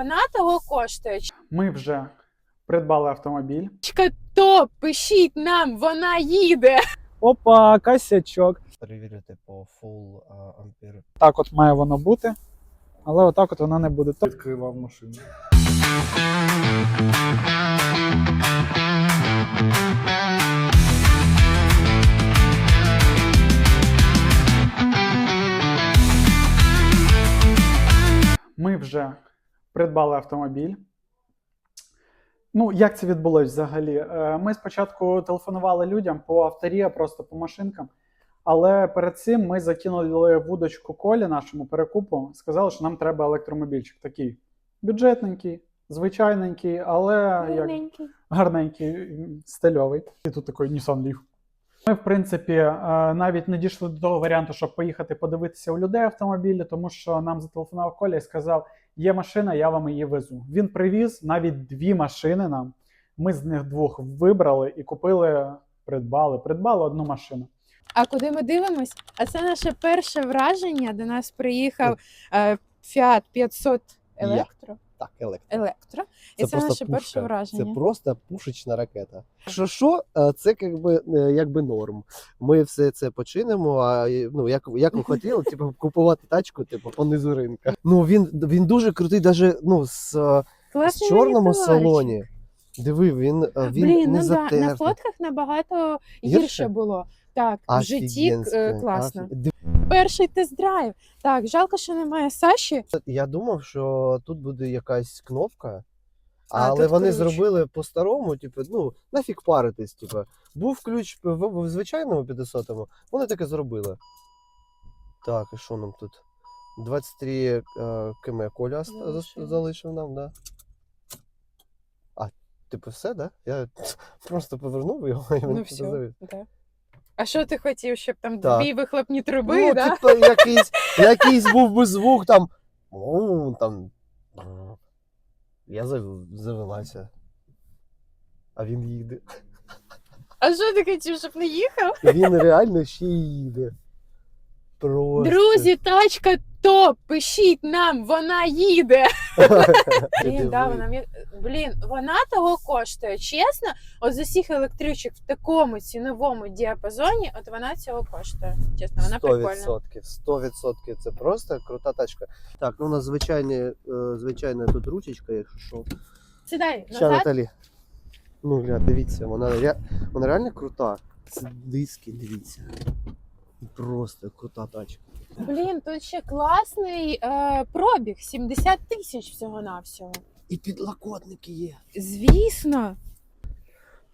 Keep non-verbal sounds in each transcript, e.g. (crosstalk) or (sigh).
Вона того коштує. Ми вже придбали автомобіль. Чка, то пишіть нам, вона їде. Опа, косячок. перевірити по full а, ампер. Так от має воно бути. Але отак от воно не буде. Відкривав машину. Ми вже придбали автомобіль. Ну, як це відбулося взагалі? Е, Ми спочатку телефонували людям по авторія, просто по машинкам. Але перед цим ми закинули вудочку Колі нашому перекупу. Сказали, що нам треба електромобільчик. Такий бюджетненький, звичайненький, але як гарненький, стильовий. І тут такий Nissan Leaf. Ми, в принципі, е, навіть не дійшли до того варіанту, щоб поїхати подивитися у людей автомобілі, тому що нам зателефонував Коля і сказав: є машина, я вам її везу. Він привіз навіть дві машини нам. Ми з них двох вибрали і купили, придбали, придбали одну машину. А куди ми дивимось? А це наше перше враження. До нас приїхав е, Fiat 500 Я. Електро. Так, електро. Електро. І це, наше перше враження. Це просто пушечна ракета. Що що, е, це якби, е, якби норм. Ми все це починимо. А ну як, як ви хотіли, типу, (laughs) купувати тачку, типу, по низу ринка. Ну він, він дуже крутий, навіть ну, з, е, з чорному салоні. Диви, він, він Блін, не ну да, на фотках набагато гірше, Гірше? було. Так, в житті е, класно. офі- Перший тест-драйв. Так, жалко, що немає Саші. Я думав, що тут буде якась кнопка, А, але тут вони ключ. зробили по-старому, типу, ну, нафіг паритись, типу. Був ключ в, в, в звичайному 500-му, вони таке зробили. Так, і що нам тут? 23 е, км Коля Залишив. залишив нам, да. А, типу, все, да? Я (laughs) просто повернув його і він Ну все. завів. Да. А що ти хотів, щоб там Так. дві вихлопні труби, Ну, да? типу, якийсь, якийсь був би звук там. «Му», там. Я зав- завелася. А він їде. А що ти хотів, щоб не їхав? Він реально ще їде. Просто. Друзі, тачка топ! Пишіть нам, вона їде. (laughs) Блін, да, вона мені- Блін, вона того коштує. Чесно, от з усіх електричок в такому ціновому діапазоні, от вона цього коштує. Чесно, вона прикольна. 100%, 100% це просто крута тачка. Так, ну у нас звичайне, е, звичайна тут ручечка, якщо що. Сідай Ща, назад. Наталі. Ну, гля, дивіться, вона, ре- вона реально крута. Це диски, дивіться. Просто крута тачка. Блін, тут ще класний е, пробіг 70 тисяч всього-навсього. І підлокотники є. Звісно.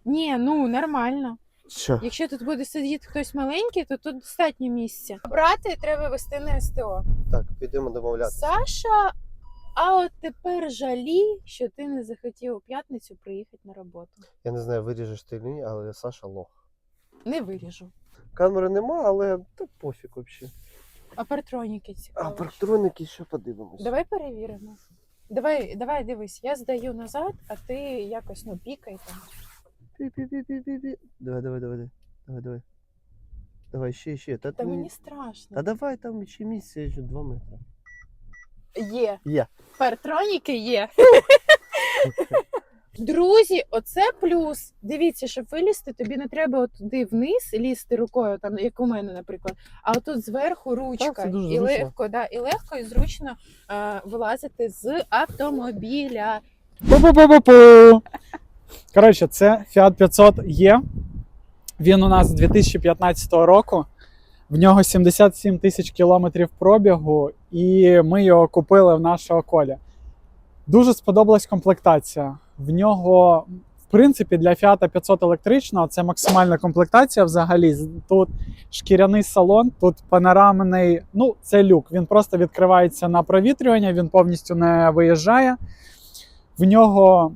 Ні, ну нормально. Що? Якщо тут буде сидіти хтось маленький, то тут достатньо місця. Брати треба вести на СТО. Так, підемо домовлятися. Саша, а от тепер жалі, що ти не захотів у п'ятницю приїхати на роботу. Я не знаю, виріжеш ти чи ні, але Саша лох. Не виріжу. Камери нема, але та пофіг взагалі. А партроніки А цікаво. парктроники ще подивимось. Давай перевіримо. Давай, давай дивись, я здаю назад, а ти якось ну пікай там. Пі-пі-пі-пі-пі. Давай, давай, давай. Давай, давай. Давай, ще, ще. Та, Та мені страшно. Та давай там ще місце, ще 2 метри. Є. Є. Партроніки є. (laughs) Друзі, оце плюс. Дивіться, щоб вилізти, тобі не треба от туди вниз лізти рукою, там як у мене, наприклад. А отут зверху ручка. дуже і зручно. легко, да, і легко і зручно е, вилазити з автомобіля. Пу-пу-пу-пу-пу. Коротше, це Fiat 500 є. Він у нас з 2015 року. В нього 77 тисяч кілометрів пробігу, і ми його купили в нашого коля. Дуже сподобалась комплектація. В нього, в принципі, для Fiat 500 електричного це максимальна комплектація взагалі. Тут шкіряний салон, тут панорамний, ну, це люк. Він просто відкривається на провітрювання, він повністю не виїжджає. В нього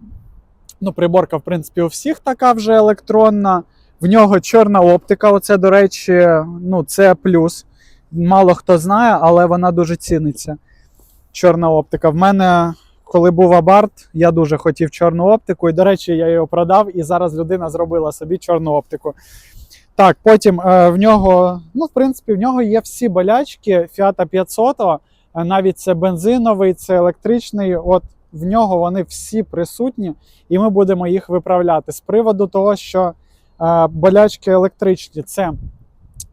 ну, приборка, в принципі, у всіх така вже електронна. В нього чорна оптика. Оце, до речі, ну, це плюс. Мало хто знає, але вона дуже ціниться. Чорна оптика. В мене, коли був Абарт, я дуже хотів чорну оптику. І, до речі, я його продав, і зараз людина зробила собі чорну оптику. Так, потім е, в нього, ну, в принципі, в нього є всі болячки Fiat 500, е, навіть це бензиновий, це електричний. От в нього вони всі присутні, і ми будемо їх виправляти. З приводу того, що е, болячки електричні, це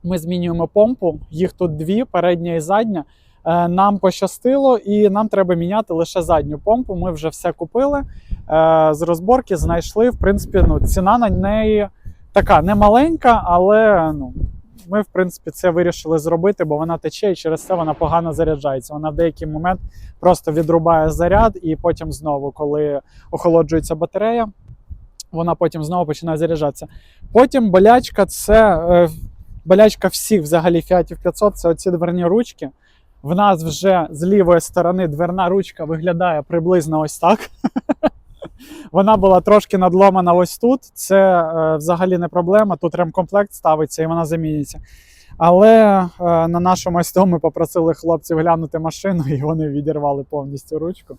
ми змінюємо помпу, їх тут дві, передня і задня. Е, Нам пощастило, і нам треба міняти лише задню помпу. Ми вже все купили е, з розборки, знайшли. В принципі, ну, ціна на неї така не маленька, але ну, ми, в принципі, це вирішили зробити, бо вона тече і через це вона погано заряджається. Вона в деякий момент просто відрубає заряд, і потім знову, коли охолоджується батарея, вона потім знову починає заряджатися. Потім болячка це е, болячка всіх взагалі Fiat 500 це оці дверні ручки. В нас вже з лівої сторони дверна ручка виглядає приблизно ось так. (laughs) Вона була трошки надломана ось тут. Це е, взагалі не проблема. Тут ремкомплект ставиться і вона заміниться. Але е, на нашому СТО ми попросили хлопців глянути машину, (laughs) і вони відірвали повністю ручку.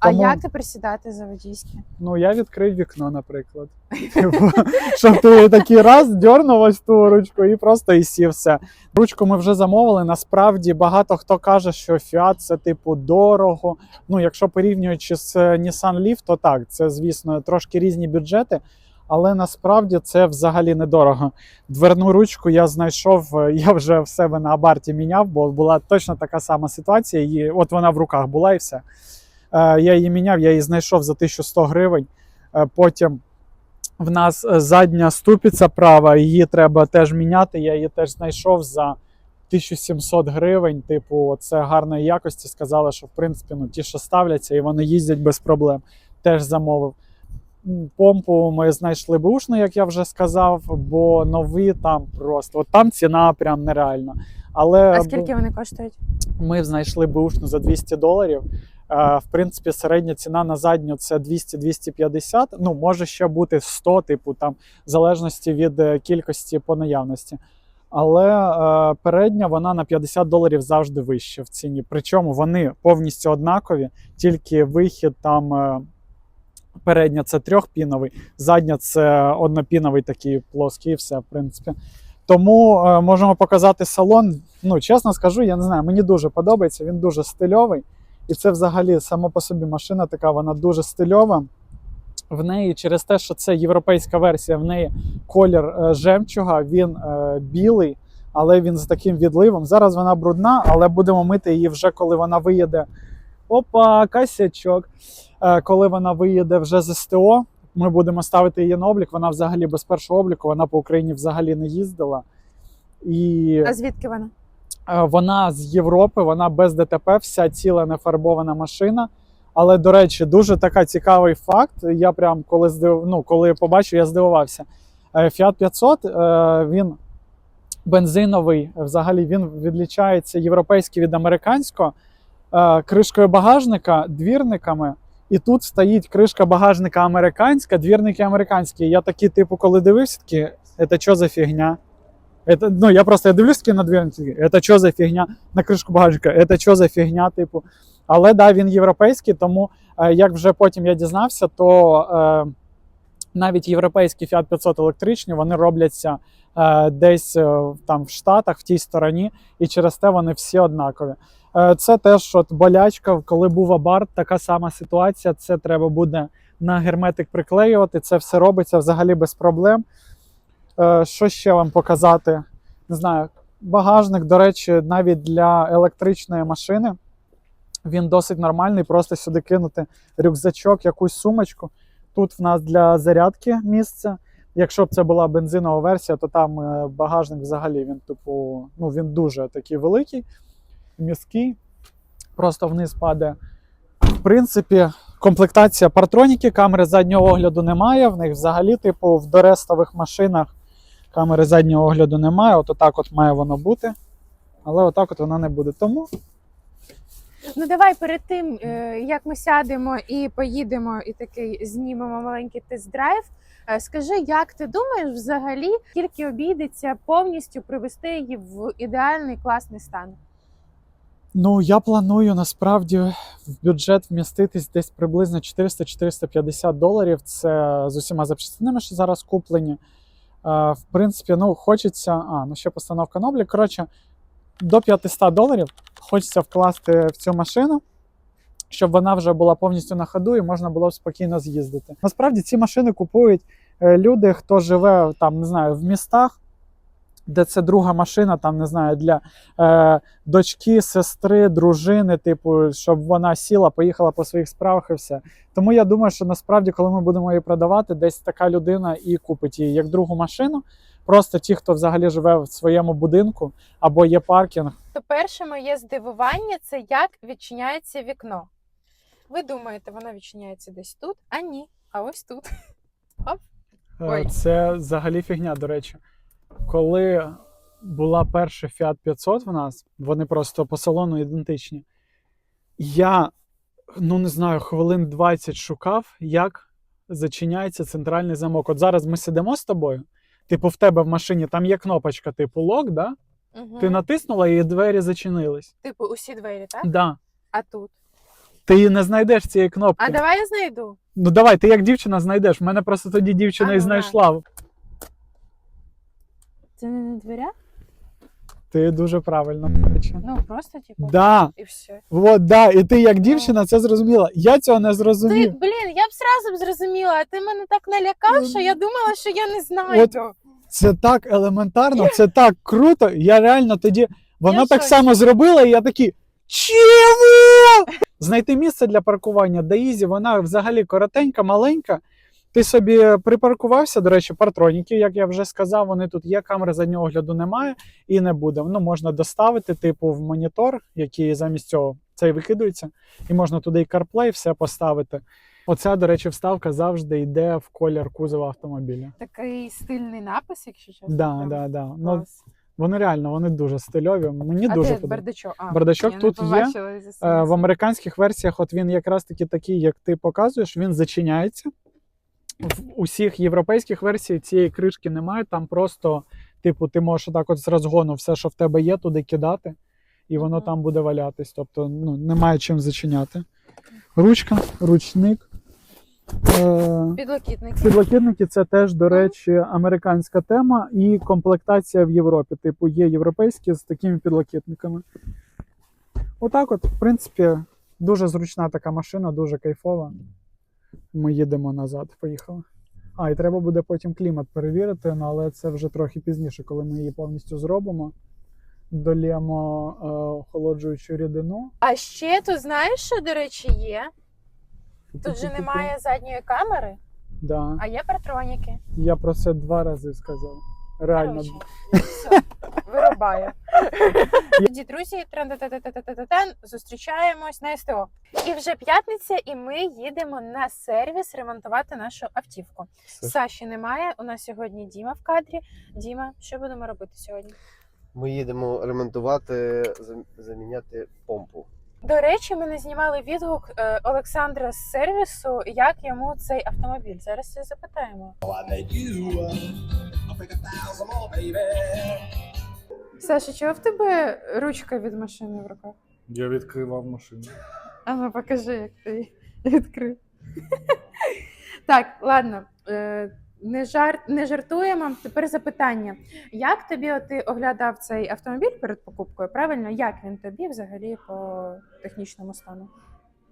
А Тому- як тепер сідати за водійське? Ну, я відкрив вікно, наприклад. Типу, (laughs) Щоб ти такий раз дьорнув ось ту ручку і просто і сів все. Ручку ми вже замовили. Насправді багато хто каже, що Fiat це типу дорого. Ну, якщо порівнюючи з е, Nissan Leaf, то так, це звісно трошки різні бюджети. Але насправді це взагалі недорого. Дверну ручку я знайшов, е, я вже в себе на абарті міняв, бо була точно така сама ситуація. І от вона в руках була і все. Е, Я її міняв, я її знайшов за 1100 гривень. Е, Потім в нас е, задня ступиця права, її треба теж міняти. Я її теж знайшов за 1700 гривень. Типу, це гарної якості. Сказали, що в принципі ну, ті, що ставляться, і вони їздять без проблем. Теж замовив. Помпу ми знайшли бушну, як я вже сказав, бо нові там просто от там ціна прям нереальна. Але А скільки вони коштують? ми знайшли бушну за 200 доларів. Е, В принципі, середня ціна на задню це 200-250. Ну, може ще бути 100, типу, там, в залежності від е, кількості по наявності. Але е, передня вона на 50 доларів завжди вища в ціні. Причому вони повністю однакові, тільки вихід там. е, Передня це трьохпіновий, задня це однопіновий такий плоский, і все, в принципі. Тому е, можемо показати салон. Ну, чесно скажу, я не знаю, мені дуже подобається, він дуже стильовий. І це взагалі само по собі машина така, вона дуже стильова. В неї через те, що це європейська версія, в неї колір е, жемчуга, він е, білий, але він з таким відливом. Зараз вона брудна, але будемо мити її вже коли вона виїде. Опа, косячок. Е, коли вона виїде вже з СТО, ми будемо ставити її на облік. Вона взагалі без першого обліку, вона по Україні взагалі не їздила. І А звідки вона? Е, Вона з Європи, вона без ДТП, вся ціла нефарбована машина. Але, до речі, дуже така цікавий факт. Я прям коли здив... ну, коли побачив, я здивувався. Е, Fiat 500 е, він бензиновий, взагалі він відлічається європейський від американського кришкою багажника, двірниками. І тут стоїть кришка багажника американська, двірники американські. Я такий, типу, коли дивився, такий, це що за фігня? Это, ну, я просто я дивлюсь таки на такий, це що за фігня на кришку багажника, це що за фігня, типу. Але да, він європейський, тому е, як вже потім я дізнався, то е, навіть європейські Fiat 500 електричні вони робляться е, десь е, там в Штатах, в тій стороні, і через те вони всі однакові. Е, це теж от болячка, коли був абарт, така сама ситуація. Це треба буде на герметик приклеювати. Це все робиться взагалі без проблем. Е, Що ще вам показати? Не знаю, багажник, до речі, навіть для електричної машини він досить нормальний. Просто сюди кинути рюкзачок, якусь сумочку. Тут в нас для зарядки місце. Якщо б це була бензинова версія, то там е, багажник взагалі він, типу, ну він дуже такий великий, міський. Просто вниз падає. В принципі, комплектація партроніки, камери заднього огляду немає. В них взагалі, типу, в дорестових машинах камери заднього огляду немає. От отак от має воно бути. Але отак от воно не буде. Тому Ну давай перед тим, е, як ми сядемо і поїдемо, і такий знімемо маленький тест-драйв. е, Скажи, як ти думаєш, взагалі, скільки обійдеться повністю привести її в ідеальний класний стан? Ну, я планую насправді в бюджет вміститись десь приблизно 400-450 доларів. Це з усіма запчастинами, що зараз куплені. Е, В принципі, ну, хочеться. А, ну ще постановка на облік. Коротше, до 500 доларів хочеться вкласти в цю машину. щоб вона вже була повністю на ходу і можна було б спокійно з'їздити. Насправді ці машини купують е, люди, хто живе там, не знаю, в містах, де це друга машина, там не знаю, для е, дочки, сестри, дружини, типу, щоб вона сіла, поїхала по своїх справах і все. Тому я думаю, що насправді, коли ми будемо її продавати, десь така людина і купить її як другу машину. Просто ті, хто взагалі живе в своєму будинку або є паркінг. То перше моє здивування це як відчиняється вікно. Ви думаєте, воно відчиняється десь тут? А ні, а ось тут. (laughs) Е, Ой. Це взагалі фігня, до речі. Коли була перша Fiat 500 в нас, вони просто по салону ідентичні. Я, ну не знаю, хвилин 20 шукав, як зачиняється центральний замок. От зараз ми сидимо з тобою. Типу, в тебе в машині там є кнопочка, типу лок, да? Угу. Ти натиснула і двері зачинились. Типу, усі двері, так? Да. А тут. Ти не знайдеш цієї кнопки. А давай я знайду. Ну давай, ти як дівчина знайдеш. В мене просто тоді дівчина А, і ну, знайшла. Це не на дверях? Ти дуже правильно. речі. Ну, просто, типу, Да, і все. от, да, і ти як дівчина це зрозуміла. Я цього не Ти, блін, я б зразу б зрозуміла, а ти мене так налякав, що я думала, що я не знайду. Це так елементарно, це так круто. Я реально тоді вона Я так шоці. само зробила, і я такий. Чому? Знайти місце для паркування Даїзі, вона взагалі коротенька, маленька. Ти собі припаркувався, до речі, партроніки, як я вже сказав, вони тут є, камери заднього огляду немає і не буде. Ну, можна доставити, типу, в монітор, який замість цього цей викидується, і можна туди і CarPlay все поставити. Оця, до речі, вставка завжди йде в колір кузова автомобіля. Такий стильний напис, якщо чесно. Да, да, да. Ну, вони реально вони дуже стильові. Мені а дуже де бардачок? А, Бардачок тут є, Е. В американських версіях, от він якраз таки такий, як ти показуєш, він зачиняється. В усіх європейських версій цієї кришки немає. Там просто, типу, ти можеш отак от з розгону все, що в тебе є, туди кидати, і воно Мгм. там буде валятись. Тобто ну, немає чим зачиняти. Ручка, ручник. Е, Підлокітники. Підлокітники це теж, до речі, американська тема і комплектація в Європі. Типу, є європейські з такими підлокітниками. Отак, от, в принципі, дуже зручна така машина, дуже кайфова. Ми їдемо назад, поїхали. А, і треба буде потім клімат перевірити, ну, але це вже трохи пізніше, коли ми її повністю зробимо. Долємо е, охолоджуючу рідину. А ще тут знаєш, що, до речі, є? Тут же немає задньої камери, Да. а є партроніки. Я про це два рази сказав. Реально. Все, вирубаю. Тоді, друзі, зустрічаємось на СТО. І вже п'ятниця, і ми їдемо на сервіс ремонтувати нашу автівку. Все. Саші немає. У нас сьогодні Діма в кадрі. Діма, що будемо робити сьогодні? Ми їдемо ремонтувати, заміняти помпу. До речі, ми не знімали відгук е, Олександра з сервісу, як йому цей автомобіль. Зараз все запитаємо. Саша, чого в тебе ручка від машини в руках? Я відкривав машину. А ну покажи, як ти її відкрив. (laughs) так, ладно. Не, жар... не жартуємо. Тепер запитання. Як тобі от ти оглядав цей автомобіль перед покупкою? Правильно, як він тобі взагалі по технічному стану?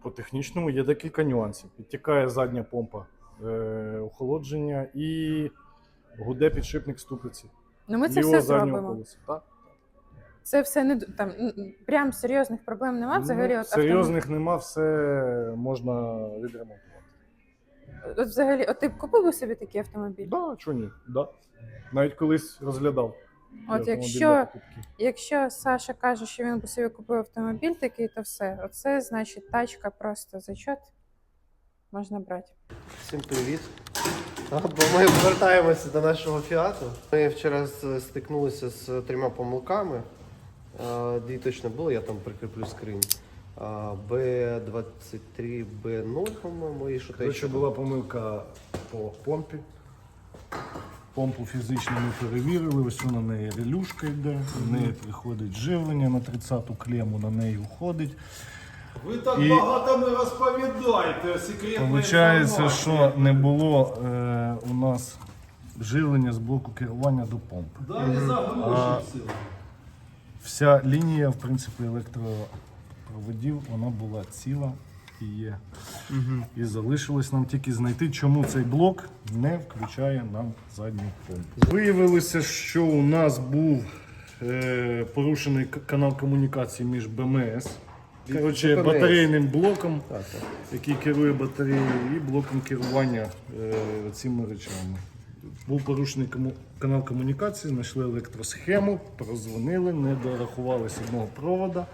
По технічному є декілька нюансів. Підтікає задня помпа е, охолодження і гуде підшипник ступиці. Ну, ми це лівого все зробимо. колеса. Так? Це все не там прям серйозних проблем нема. Взагалі, Ну, от серйозних нема, все можна відремонтувати. От взагалі, от ти б купив би собі такий автомобіль? Да, чого ні? Да. Навіть колись розглядав. От автомобіль якщо- покупки. Якщо Саша каже, що він би собі купив автомобіль такий, то все. Оце значить тачка просто зачет. Можна брати. Всім привіт. А, Бо ми повертаємося до нашого фіату. Ми вчора з- стикнулися з трьома помилками. Дві точно було, я там прикріплю скринь. А, Б23, Б0, по-моєму, і що то Коротше, ще. була помилка по помпі. Помпу фізично ми перевірили, ось на неї релюшка йде, в неї приходить живлення на 30-ту клему, на неї уходить. Ви так І- багато не розповідаєте секретної Получається, що не було е, у нас живлення з блоку керування до помпи. Далі А- загружується. Вся лінія, в принципі, електропроводів, вона була ціла. і є. І залишилось нам тільки знайти, чому цей блок не включає нам задню помпу. Виявилося, що у нас був е, порушений канал комунікації між БМС. Коротше, батарейним блоком, Так, так. який керує батареєю, і блоком керування е, цими речами. Був порушений кому- канал комунікації, знайшли електросхему, прозвонили, не дорахувалися одного провода,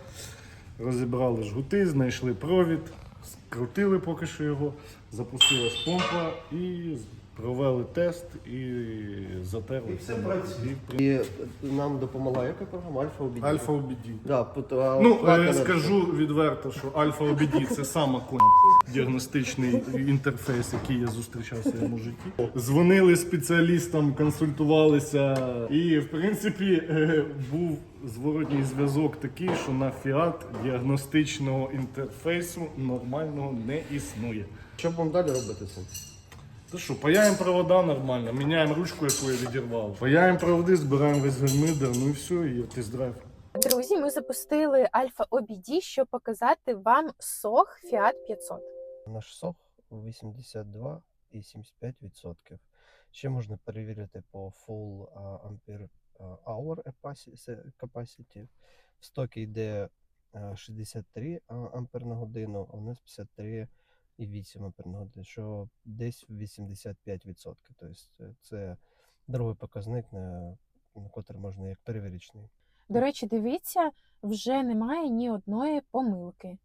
розібрали жгути, знайшли провід, скрутили поки що його, запустилась помпа і провели тест і затерли. І все працює. І е, нам допомогла яка програма Альфа обіді. Альфа обіді. Да, пот- а Ну, платна е, версія. скажу відверто, що Альфа обіді це саме конь діагностичний інтерфейс, який я зустрічав в своєму житті. Дзвонили спеціалістам, консультувалися, і в принципі е, був зворотній зв'язок такий, що на Фіат діагностичного інтерфейсу нормального не існує. Що будемо далі робити з цим? Та що, паяємо провода нормально, міняємо ручку, яку я відірвав. Паяємо проводи, збираємо весь гармидер, ну і все, і тест-драйв. Друзі, ми запустили Альфа OBD, щоб показати вам сох Fiat 500. Наш сох 82,75%. Ще можна перевірити по full ampere hour capacity-. В стокі йде 63 ампер на годину, а у нас 53,8 ампер на годину, що десь 85%. Тобто це- це другий показник, на, на котрий можна як перевірочний. До речі, дивіться, вже немає ні одної помилки.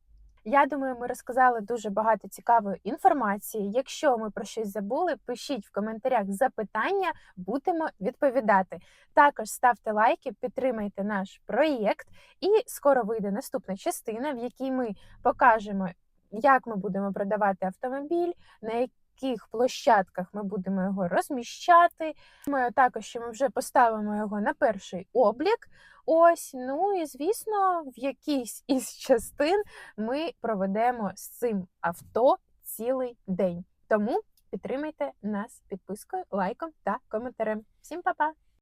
Я думаю, ми розказали дуже багато цікавої інформації. Якщо ми про щось забули, пишіть в коментарях запитання, будемо відповідати. Також ставте лайки, підтримайте наш проєкт, і скоро вийде наступна частина, в якій ми покажемо, як ми будемо продавати автомобіль, на яких площадках ми будемо його розміщати. Думаю, також що ми вже поставимо його на перший облік. Ось, ну і звісно, в якійсь із частин ми проведемо з цим авто цілий день. Тому підтримайте нас підпискою, лайком та коментарем. Всім па-па!